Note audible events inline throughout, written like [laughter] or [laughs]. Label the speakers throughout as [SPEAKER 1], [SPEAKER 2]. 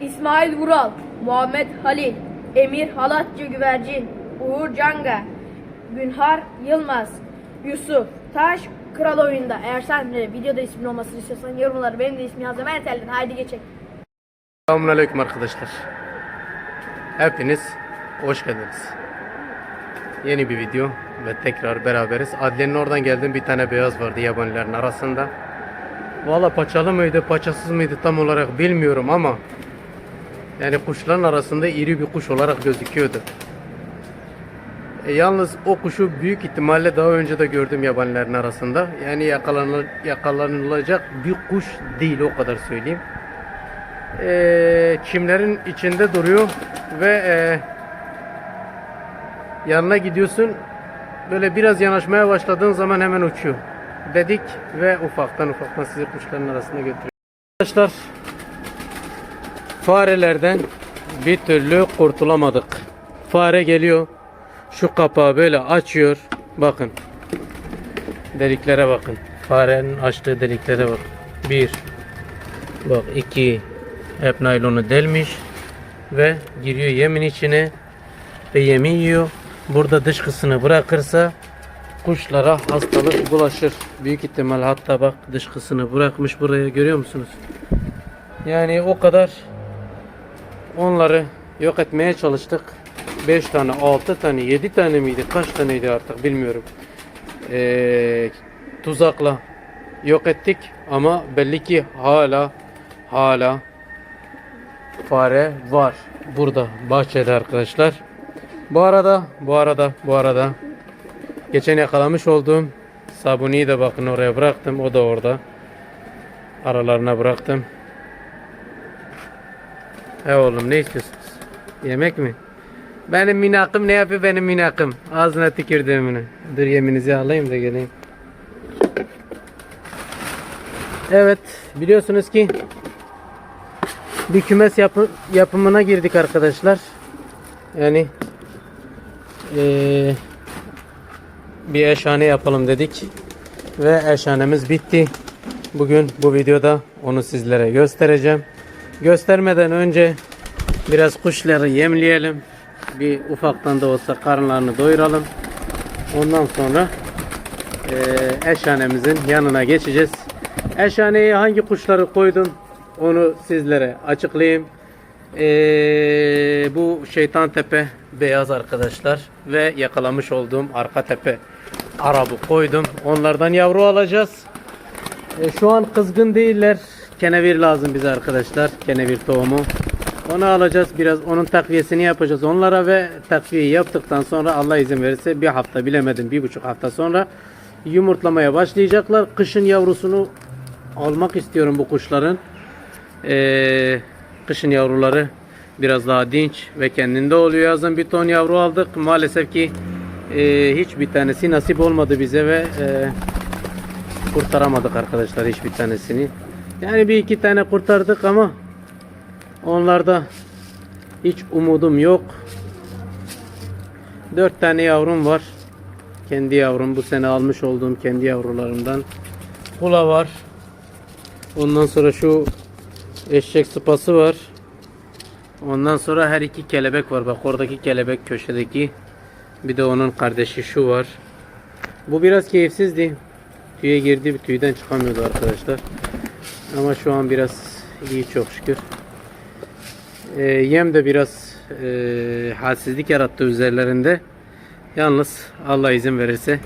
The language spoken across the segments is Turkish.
[SPEAKER 1] İsmail Vural, Muhammed Halil, Emir Halatçı Güvercin, Uğur Canga, Günhar Yılmaz, Yusuf Taş, Kral Oyunda. Eğer sen de videoda ismin olmasını istiyorsan yorumlara benim de ismi yaz. Hemen telden. Haydi geçelim.
[SPEAKER 2] Selamünaleyküm arkadaşlar. Hepiniz hoş geldiniz. Yeni bir video ve tekrar beraberiz. Adliyenin oradan geldim bir tane beyaz vardı yabanilerin arasında. Valla paçalı mıydı paçasız mıydı tam olarak bilmiyorum ama yani kuşların arasında iri bir kuş olarak gözüküyordu. E, yalnız o kuşu büyük ihtimalle daha önce de gördüm yabanilerin arasında. Yani yakalanıl yakalanılacak bir kuş değil o kadar söyleyeyim e, çimlerin içinde duruyor ve e, yanına gidiyorsun böyle biraz yanaşmaya başladığın zaman hemen uçuyor dedik ve ufaktan ufaktan sizi kuşların arasında götürüyor. Arkadaşlar farelerden bir türlü kurtulamadık. Fare geliyor şu kapağı böyle açıyor bakın deliklere bakın farenin açtığı deliklere bak bir Bak iki hep naylonu delmiş ve giriyor yemin içine ve yemi yiyor. Burada dışkısını bırakırsa kuşlara hastalık bulaşır. Büyük ihtimal hatta bak dışkısını bırakmış buraya görüyor musunuz? Yani o kadar onları yok etmeye çalıştık. 5 tane, 6 tane, 7 tane miydi? Kaç taneydi artık bilmiyorum. Ee, tuzakla yok ettik ama belli ki hala hala fare var burada bahçede arkadaşlar. Bu arada bu arada bu arada geçen yakalamış olduğum sabuniyi de bakın oraya bıraktım. O da orada. Aralarına bıraktım. He oğlum ne istiyorsunuz? Yemek mi? Benim minakım ne yapıyor benim minakım? Ağzına tükürdüğümünü. Dur yeminizi alayım da geleyim. Evet biliyorsunuz ki bir kümes yapı, yapımına girdik arkadaşlar. Yani eee, bir eşhane yapalım dedik ve eşhanemiz bitti. Bugün bu videoda onu sizlere göstereceğim. Göstermeden önce biraz kuşları yemleyelim. Bir ufaktan da olsa karınlarını doyuralım. Ondan sonra eee eşhanemizin yanına geçeceğiz. Eşhaneye hangi kuşları koydum onu sizlere açıklayayım. Ee, bu şeytan tepe beyaz arkadaşlar ve yakalamış olduğum arka tepe arabı koydum. Onlardan yavru alacağız. Ee, şu an kızgın değiller. Kenevir lazım bize arkadaşlar. Kenevir tohumu. Onu alacağız. Biraz onun takviyesini yapacağız onlara ve takviyeyi yaptıktan sonra Allah izin verirse bir hafta bilemedim bir buçuk hafta sonra yumurtlamaya başlayacaklar. Kışın yavrusunu almak istiyorum bu kuşların. Ee, kışın yavruları biraz daha dinç ve kendinde oluyor. Yazın bir ton yavru aldık. Maalesef ki e, hiçbir tanesi nasip olmadı bize ve e, kurtaramadık arkadaşlar hiçbir tanesini. Yani bir iki tane kurtardık ama onlarda hiç umudum yok. Dört tane yavrum var. Kendi yavrum bu sene almış olduğum kendi yavrularımdan. Kula var. Ondan sonra şu eşek sıpası var. Ondan sonra her iki kelebek var. Bak oradaki kelebek köşedeki. Bir de onun kardeşi şu var. Bu biraz keyifsizdi. Tüye girdi tüyden çıkamıyordu arkadaşlar. Ama şu an biraz iyi çok şükür. Ee, yem de biraz e, halsizlik yarattı üzerlerinde. Yalnız Allah izin verirse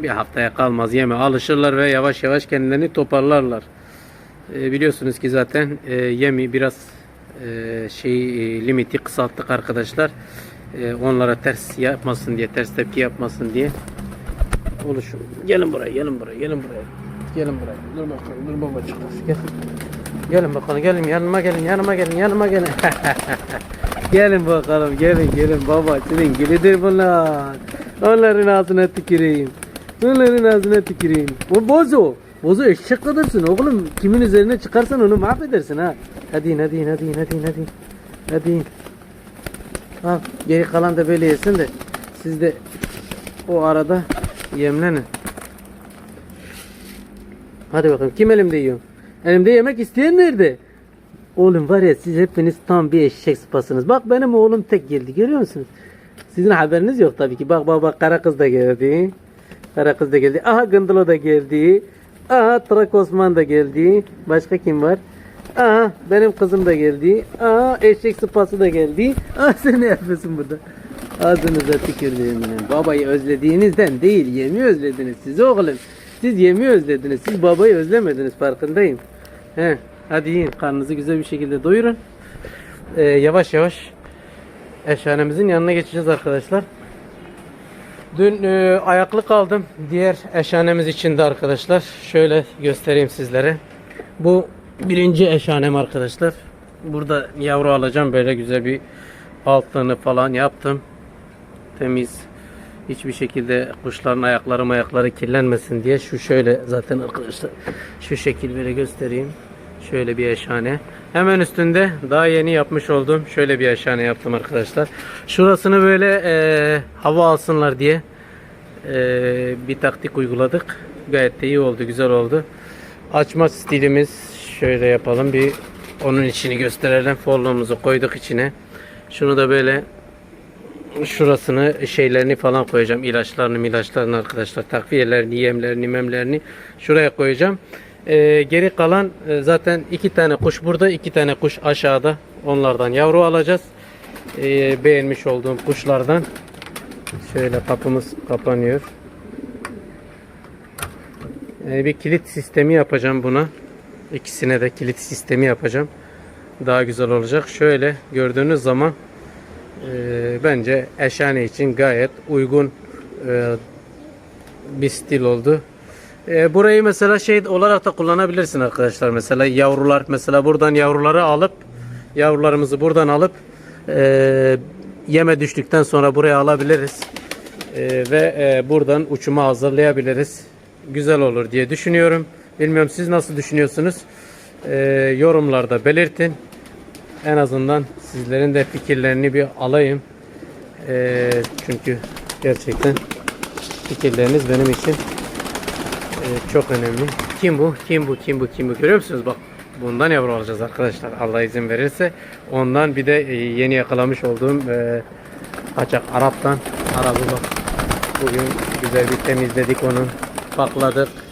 [SPEAKER 2] bir haftaya kalmaz yeme alışırlar ve yavaş yavaş kendilerini toparlarlar. E, biliyorsunuz ki zaten e, yemi biraz e, şey e, limiti kısalttık arkadaşlar. E, onlara ters yapmasın diye, ters tepki yapmasın diye. Oluşum. Gelin buraya, gelin buraya, gelin buraya. Gelin buraya. Dur bakalım, dur babacık. Gel. Gelin bakalım, gelin yanıma gelin, yanıma gelin, yanıma gelin. [laughs] gelin bakalım, gelin, gelin baba. Senin gilidir bunlar. Onların ağzına tüküreyim. Onların ağzına tüküreyim. O bozo. Bozu eşek kadırsın oğlum. Kimin üzerine çıkarsan onu mahvedersin ha. Hadi hadi hadi hadi hadi. Hadi. Al geri kalan da böyle yesin de siz de o arada yemlenin. Hadi bakalım kim elimde yiyor? Elimde yemek isteyen nerede? Oğlum var ya siz hepiniz tam bir eşek sıpasınız. Bak benim oğlum tek geldi görüyor musunuz? Sizin haberiniz yok tabii ki. Bak bak bak kara kız da geldi. Kara kız da geldi. Aha Gındılo da geldi. Aha Trak Osman da geldi. Başka kim var? Aha benim kızım da geldi. Aha eşek sıpası da geldi. Aha [laughs] sen ne yapıyorsun burada? Ağzınıza tükürdüğüm benim. Babayı özlediğinizden değil yemi özlediniz siz oğlum. Siz yemi özlediniz. Siz babayı özlemediniz farkındayım. He, hadi yiyin karnınızı güzel bir şekilde doyurun. Ee, yavaş yavaş eşhanemizin yanına geçeceğiz arkadaşlar. Dün e, ayaklı kaldım. Diğer eşhanemiz için de arkadaşlar. Şöyle göstereyim sizlere. Bu birinci eşhanem arkadaşlar. Burada yavru alacağım. Böyle güzel bir altını falan yaptım. Temiz. Hiçbir şekilde kuşların ayakları ayakları kirlenmesin diye şu şöyle zaten arkadaşlar şu şekil böyle göstereyim. Şöyle bir eşhane. Hemen üstünde daha yeni yapmış olduğum şöyle bir eşhane yaptım arkadaşlar. Şurasını böyle e, hava alsınlar diye e, bir taktik uyguladık. Gayet de iyi oldu, güzel oldu. Açma stilimiz şöyle yapalım. Bir onun içini gösterelim. Follomuzu koyduk içine. Şunu da böyle şurasını şeylerini falan koyacağım. İlaçlarını, ilaçlarını arkadaşlar. Takviyelerini, yemlerini, memlerini şuraya koyacağım. Ee, geri kalan e, zaten iki tane kuş burada, iki tane kuş aşağıda. Onlardan yavru alacağız. Ee, beğenmiş olduğum kuşlardan. Şöyle kapımız kapanıyor. Ee, bir kilit sistemi yapacağım buna. İkisine de kilit sistemi yapacağım. Daha güzel olacak. Şöyle gördüğünüz zaman e, bence eşhane için gayet uygun e, bir stil oldu. E, burayı mesela şey olarak da kullanabilirsin arkadaşlar. Mesela yavrular mesela buradan yavruları alıp yavrularımızı buradan alıp e, yeme düştükten sonra buraya alabiliriz. Ve buradan uçuma hazırlayabiliriz. Güzel olur diye düşünüyorum. Bilmiyorum siz nasıl düşünüyorsunuz? Yorumlarda belirtin. En azından sizlerin de fikirlerini bir alayım. E, çünkü gerçekten fikirleriniz benim için e, çok önemli. Kim bu? Kim bu? Kim bu? Kim bu? Görüyor musunuz? Bak bundan yavru alacağız arkadaşlar. Allah izin verirse. Ondan bir de e, yeni yakalamış olduğum e, kaçak Arap'tan. Arabı bak. Bugün güzel bir temizledik onu. Pakladık.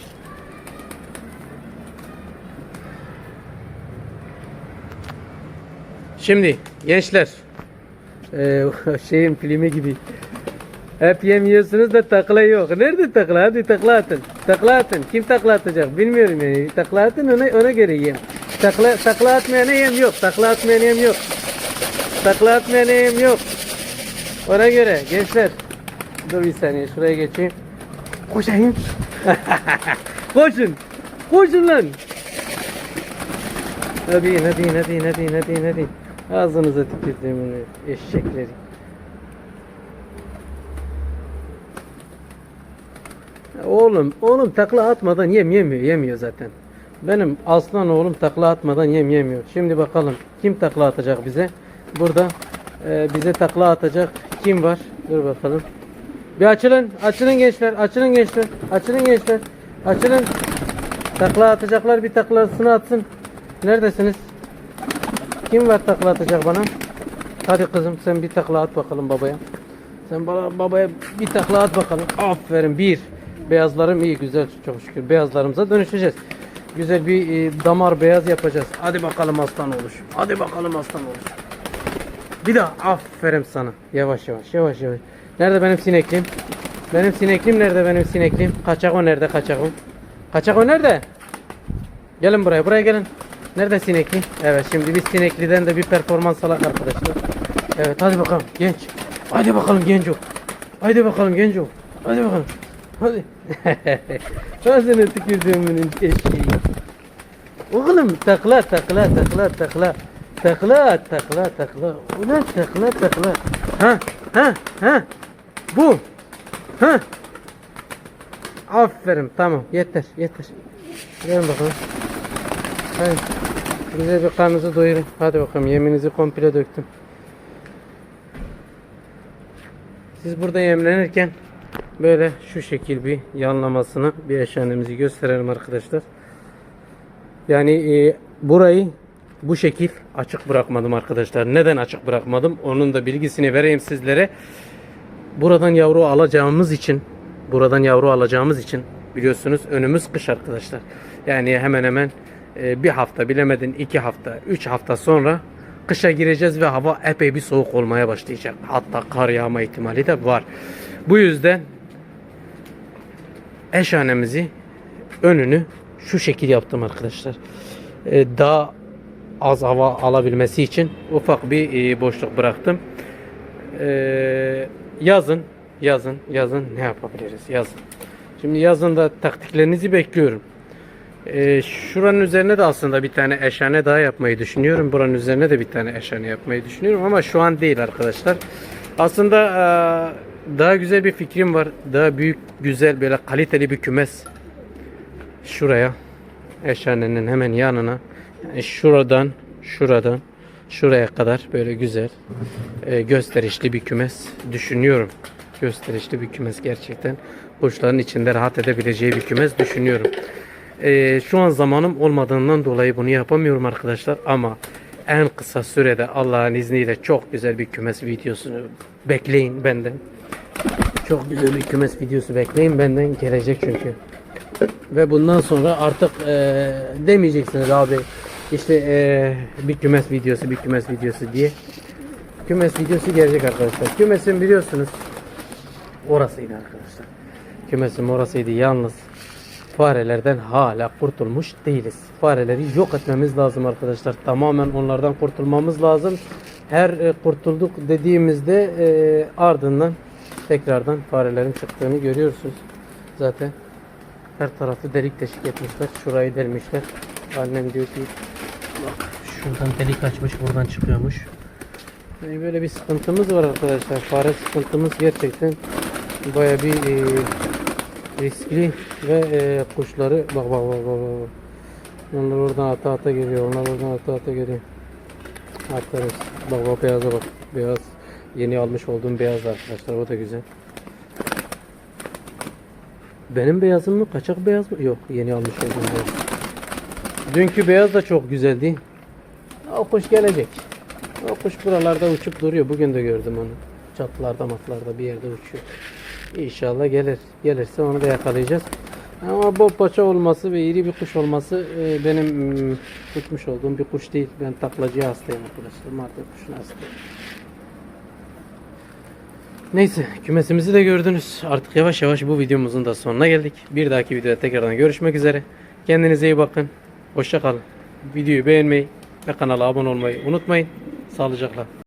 [SPEAKER 2] Şimdi gençler e, [laughs] şeyin filmi gibi hep yemiyorsunuz da takla yok. Nerede takla? Hadi takla atın. Takla atın. Kim takla atacak? Bilmiyorum yani. Takla atın ona, ona göre yem. Takla, takla atmayana yem yok. Takla atmayana yem yok. Takla atmayana yem yok. Ona göre gençler. Dur bir saniye şuraya geçeyim. Koşayım. [laughs] Koşun. Koşun lan. Hadi hadi hadi hadi hadi hadi. Ağzınıza tükürdüğüm eşekleri. Oğlum, oğlum takla atmadan yem yemiyor, yemiyor zaten. Benim aslan oğlum takla atmadan yem yemiyor. Şimdi bakalım kim takla atacak bize? Burada e, bize takla atacak kim var? Dur bakalım. Bir açılın, açılın gençler, açılın gençler, açılın gençler, açılın. Takla atacaklar bir taklasını atsın. Neredesiniz? Kim var takla atacak bana? Hadi kızım sen bir takla at bakalım babaya. Sen bana babaya bir takla at bakalım. Aferin bir. Beyazlarım iyi güzel çok şükür. Beyazlarımıza dönüşeceğiz. Güzel bir e, damar beyaz yapacağız. Hadi bakalım aslan oluş. Hadi bakalım aslan oluş. Bir daha aferin sana. Yavaş yavaş yavaş yavaş. Nerede benim sineklim? Benim sineklim nerede benim sineklim? Kaçak o nerede kaçak o? Kaçak o nerede? Gelin buraya buraya gelin. Nerede sinekli? Evet şimdi biz sinekliden de bir performans alak arkadaşlar. Evet hadi bakalım genç. Hadi bakalım genco. Hadi bakalım genco. Hadi bakalım. Hadi. [laughs] Ağzına tükürdüğümün eşeği. Oğlum takla takla takla takla. Takla takla takla. Ulan takla takla. Ha ha ha. Bu. Ha. Aferin tamam yeter yeter. Gelin bakalım. Hadi. Güzel bir karnınızı doyurun. Hadi bakalım yeminizi komple döktüm. Siz burada yemlenirken böyle şu şekil bir yanlamasını bir eşyanemizi gösterelim arkadaşlar. Yani e, burayı bu şekil açık bırakmadım arkadaşlar. Neden açık bırakmadım? Onun da bilgisini vereyim sizlere. Buradan yavru alacağımız için buradan yavru alacağımız için biliyorsunuz önümüz kış arkadaşlar. Yani hemen hemen bir hafta bilemedin iki hafta üç hafta sonra kışa gireceğiz ve hava epey bir soğuk olmaya başlayacak. Hatta kar yağma ihtimali de var. Bu yüzden eşhanemizi önünü şu şekil yaptım arkadaşlar. Ee, daha az hava alabilmesi için ufak bir e, boşluk bıraktım. Ee, yazın, yazın, yazın ne yapabiliriz? Yazın. Şimdi yazın da taktiklerinizi bekliyorum. Ee, şuranın üzerine de aslında bir tane eşhane daha yapmayı düşünüyorum. Buranın üzerine de bir tane eşhane yapmayı düşünüyorum ama şu an değil arkadaşlar. Aslında e, daha güzel bir fikrim var. Daha büyük, güzel böyle kaliteli bir kümes. Şuraya eşhanenin hemen yanına yani şuradan şuradan şuraya kadar böyle güzel e, gösterişli bir kümes düşünüyorum. Gösterişli bir kümes gerçekten. Kuşların içinde rahat edebileceği bir kümes düşünüyorum. E, şu an zamanım olmadığından dolayı bunu yapamıyorum arkadaşlar ama en kısa sürede Allah'ın izniyle çok güzel bir kümes videosunu bekleyin benden. Çok güzel bir kümes videosu bekleyin benden gelecek çünkü. Ve bundan sonra artık e, demeyeceksiniz abi işte e, bir kümes videosu bir kümes videosu diye. Kümes videosu gelecek arkadaşlar. Kümesin biliyorsunuz orasıydı arkadaşlar. Kümesim orasıydı yalnız farelerden hala kurtulmuş değiliz. Fareleri yok etmemiz lazım arkadaşlar. Tamamen onlardan kurtulmamız lazım. Her e, kurtulduk dediğimizde e, ardından tekrardan farelerin çıktığını görüyorsunuz. Zaten her tarafı delik deşik etmişler. Şurayı delmişler. Annem diyor ki bak şuradan delik açmış buradan çıkıyormuş. Yani böyle bir sıkıntımız var arkadaşlar. Fare sıkıntımız gerçekten baya bir e, riskli ve e, kuşları bak bak bak bak. Onlar oradan ata ata geliyor. Onlar oradan ata ata geliyor. Aferin. Bak bak beyaza bak. Beyaz. Yeni almış olduğum beyaz arkadaşlar. O da güzel. Benim beyazım mı? Kaçak beyaz mı? Yok. Yeni almış olduğum beyaz. Dünkü beyaz da çok güzeldi. O kuş gelecek. O kuş buralarda uçup duruyor. Bugün de gördüm onu. Çatılarda matlarda bir yerde uçuyor. İnşallah gelir. Gelirse onu da yakalayacağız. Ama bol paça olması ve iri bir kuş olması e, benim tutmuş olduğum bir kuş değil. Ben taklacıya hastayım arkadaşlar. Mardin kuşuna hastayım. Neyse kümesimizi de gördünüz. Artık yavaş yavaş bu videomuzun da sonuna geldik. Bir dahaki videoda tekrardan görüşmek üzere. Kendinize iyi bakın. Hoşça kalın. Videoyu beğenmeyi ve kanala abone olmayı unutmayın. Sağlıcakla.